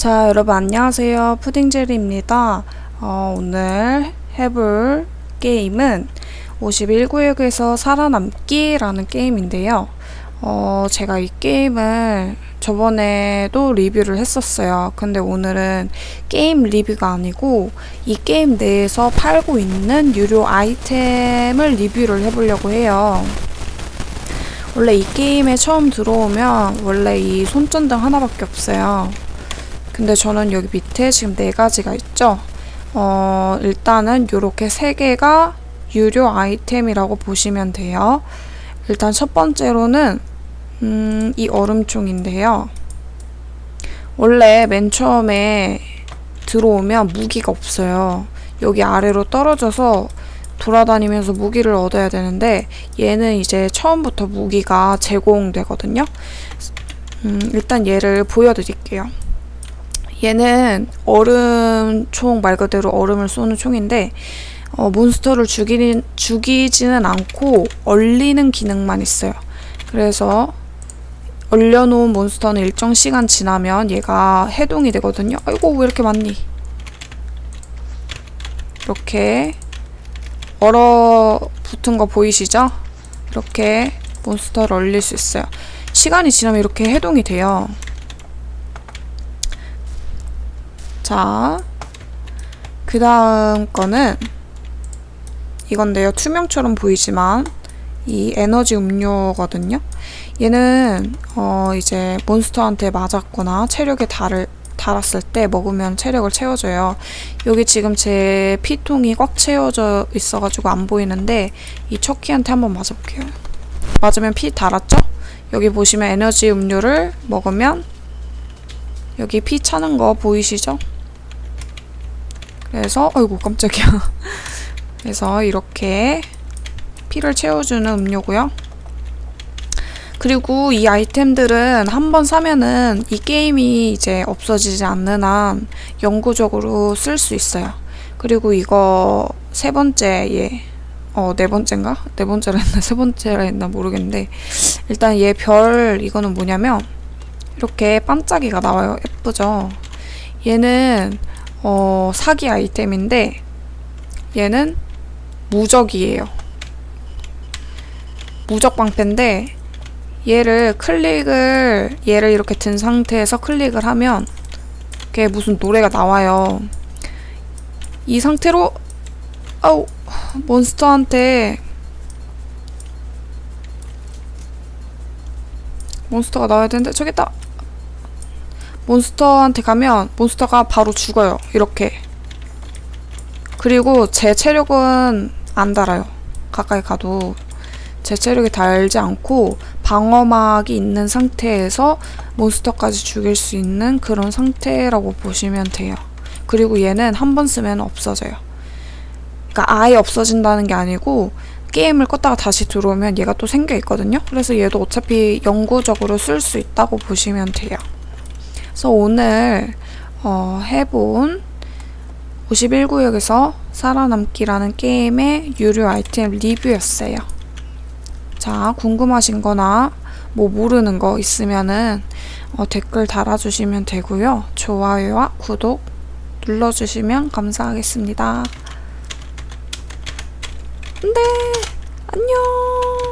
자, 여러분 안녕하세요. 푸딩젤리입니다. 어, 오늘 해볼 게임은 51구역에서 살아남기라는 게임인데요. 어, 제가 이 게임을 저번에도 리뷰를 했었어요. 근데 오늘은 게임 리뷰가 아니고 이 게임 내에서 팔고 있는 유료 아이템을 리뷰를 해보려고 해요. 원래 이 게임에 처음 들어오면 원래 이 손전등 하나밖에 없어요. 근데 저는 여기 밑에 지금 네 가지가 있죠. 어, 일단은 요렇게 세 개가 유료 아이템이라고 보시면 돼요. 일단 첫 번째로는 음, 이 얼음총인데요. 원래 맨 처음에 들어오면 무기가 없어요. 여기 아래로 떨어져서 돌아다니면서 무기를 얻어야 되는데 얘는 이제 처음부터 무기가 제공되거든요. 음, 일단 얘를 보여드릴게요. 얘는 얼음 총 말 그대로 얼음을 쏘는 총인데 어, 몬스터를 죽이는, 죽이지는 않고 얼리는 기능만 있어요. 그래서 얼려놓은 몬스터는 일정 시간 지나면 얘가 해동이 되거든요. 아이고 왜 이렇게 많니? 이렇게 얼어붙은 거 보이시죠? 이렇게 몬스터를 얼릴 수 있어요. 시간이 지나면 이렇게 해동이 돼요. 자, 그 다음 거는 이건데요. 투명처럼 보이지만 이 에너지 음료거든요. 얘는 어 이제 몬스터한테 맞았거나 체력에 달을 달았을 때 먹으면 체력을 채워줘요. 여기 지금 제 피통이 꽉 채워져 있어가지고 안 보이는데 이 척키한테 한번 맞아볼게요. 맞으면 피 달았죠? 여기 보시면 에너지 음료를 먹으면 여기 피 차는 거 보이시죠? 그래서 어이구 깜짝이야. 그래서 이렇게 피를 채워주는 음료고요. 그리고 이 아이템들은 한 번 사면은 이 게임이 이제 없어지지 않는 한 영구적으로 쓸 수 있어요. 그리고 이거 세 번째 얘, 어, 네 번째인가? 네 번째라 했나? 세 번째라 했나? 모르겠는데. 일단 얘 별, 이거는 뭐냐면, 이렇게 반짝이가 나와요. 예쁘죠? 얘는, 어, 사기 아이템인데, 얘는 무적이에요. 무적 방패인데, 얘를 클릭을 얘를 이렇게 든 상태에서 클릭을 하면 이게 무슨 노래가 나와요. 이 상태로 아우 몬스터한테 몬스터가 나와야 되는데 저기 있다. 몬스터한테 가면 몬스터가 바로 죽어요. 이렇게. 그리고 제 체력은 안 달아요. 가까이 가도 제 체력이 달지 않고 방어막이 있는 상태에서 몬스터까지 죽일 수 있는 그런 상태라고 보시면 돼요. 그리고 얘는 한 번 쓰면 없어져요. 그러니까 아예 없어진다는 게 아니고 게임을 껐다가 다시 들어오면 얘가 또 생겨 있거든요. 그래서 얘도 어차피 영구적으로 쓸 수 있다고 보시면 돼요. 그래서 오늘 어, 해본 51구역에서 살아남기라는 게임의 유료 아이템 리뷰였어요. 자, 궁금하신 거나 뭐 모르는 거 있으면은 어, 댓글 달아주시면 되고요. 좋아요와 구독 눌러주시면 감사하겠습니다. 네, 안녕.